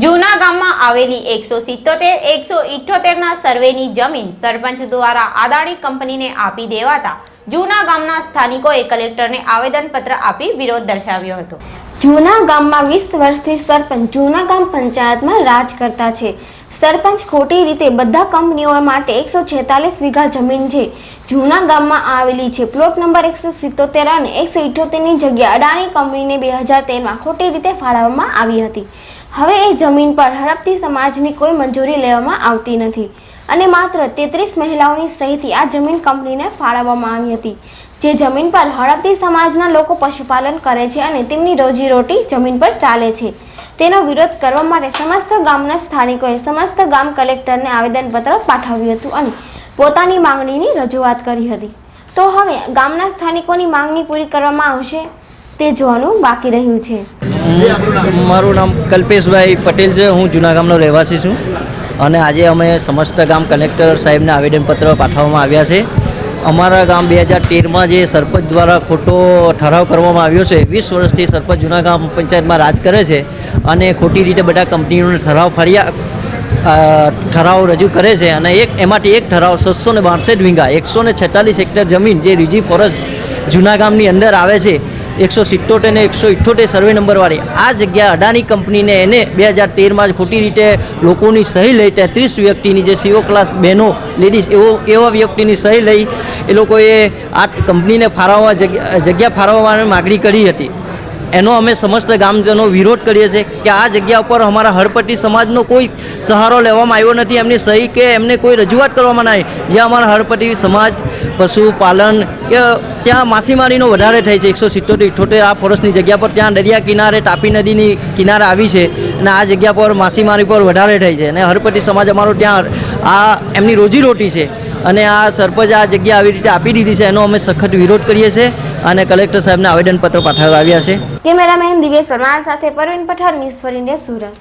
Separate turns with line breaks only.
જૂના ગામમાં આવેલી એકસો સિત્તોતેર, એકસો ઇઠ્ઠોતેરના સર્વેની જમીન સરપંચ દ્વારા આદાણી કંપનીને આપી દેવાતા જૂના ગામના સ્થાનિકોએ કલેક્ટરને આવેદનપત્ર આપી વિરોધ દર્શાવ્યો હતો.
જૂના ગામમાં વીસ વર્ષથી સરપંચ જૂના ગામ પંચાયતમાં રાજ કરતા છે. સરપંચ ખોટી રીતે બધા કંપનીઓ માટે એકસો છેતાલીસ વીઘા જમીન છે. જૂના ગામમાં આવેલી છે. પ્લોટ નંબર એકસો સિત્તોતેર અને એકસો ઇઠ્યોતેરની જગ્યા અડાણી કંપનીને બે હજાર તેરમાં ખોટી રીતે ફાળવવામાં આવી હતી. હવે એ જમીન પર હડપતી સમાજની કોઈ મંજૂરી લેવામાં આવતી નથી. અને માત્ર તેત્રીસ મહિલાઓની સહીથી આ જમીન કંપનીને ફાળવવામાં આવી હતી. જે જમીન પર હડપતી સમાજના લોકો પશુપાલન કરે છે અને તેમની રોજીરોટી જમીન પર ચાલે છે. તેનો વિરોધ કરવા માટે સમસ્ત ગામના સ્થાનિકોએ સમસ્ત ગામ કલેક્ટરને આવેદનપત્ર પાઠવ્યું હતું અને પોતાની માંગણીની રજૂઆત કરી હતી. તો હવે ગામના સ્થાનિકોની માંગણી પૂરી કરવામાં આવશે? તે જોવાનું બાકી રહ્યું છે.
મારું નામ કલ્પેશભાઈ પટેલ છે. હું જૂના ગામનો રહેવાસી છું અને આજે અમે સમસ્ત ગામ કલેક્ટર સાહેબને આવેદનપત્ર પાઠવવામાં આવ્યા છે. અમારા ગામ બે હજાર તેરમાં જે સરપંચ દ્વારા ખોટો ઠરાવ કરવામાં આવ્યો છે વીસ વર્ષથી સરપંચ જૂના ગામ પંચાયતમાં રાજ કરે છે અને ખોટી રીતે બધા કંપનીઓને ઠરાવ ફર્યા ઠરાવ રજૂ કરે છે અને એક એમાંથી એક ઠરાવ છસો ને બાસઠ વીંગા એકસો ને છેતાલીસ હેક્ટર જમીન જે રીજી ફોરેસ્ટ જૂના ગામની અંદર આવે છે એકસો સિત્તોતેર ને એકસો ઇઠ્ઠોતેર સર્વે નંબરવાળી આ જગ્યા અડાની કંપનીને એને બે હજાર તેરમાં જ ખોટી રીતે લોકોની સહી લઈ તેત્રીસ વ્યક્તિની જે સીઓ ક્લાસ બહેનો લેડીઝ એવો, એવા વ્યક્તિની સહી લઈ એ લોકોએ આ કંપનીને ફાળવવા જગ્યા જગ્યા ફાળવવાની માગણી કરી હતી. એનો અમે સમસ્ત ગામજનો વિરોધ કરીએ છીએ કે આ જગ્યા ઉપર અમારા હળપટ્ટી સમાજનો કોઈ સહારો લેવામાં આવ્યો નથી, એમની સહી કે એમને કોઈ રજૂઆત કરવામાં નહીં જે અમારા હળપટ્ટી સમાજ, પશુપાલન, કે ત્યાં માછીમારીનો વધારે થાય છે, એકસો સિત્તોતેર, ઇઠોતેર, આ ફોરેસ્ટની જગ્યા પર ત્યાં દરિયા કિનારે, તાપી નદીની કિનારે આવી છે અને આ જગ્યા પર માછીમારી પર વધારે થાય છે. અને હળપટ્ટી સમાજ અમારો ત્યાં આ એમની રોજીરોટી છે અને આ સરપંચ આ જગ્યા આવી રીતે આપી દીધી છે, એનો અમે સખત વિરોધ કરીએ છીએ. અને કલેક્ટર સાહેબને આવેદનપત્ર પાઠવવા આવ્યા છે.
કેમેરામેન દિવેશ પરમાર સાથે Parveen Pathan, news for India, Surat.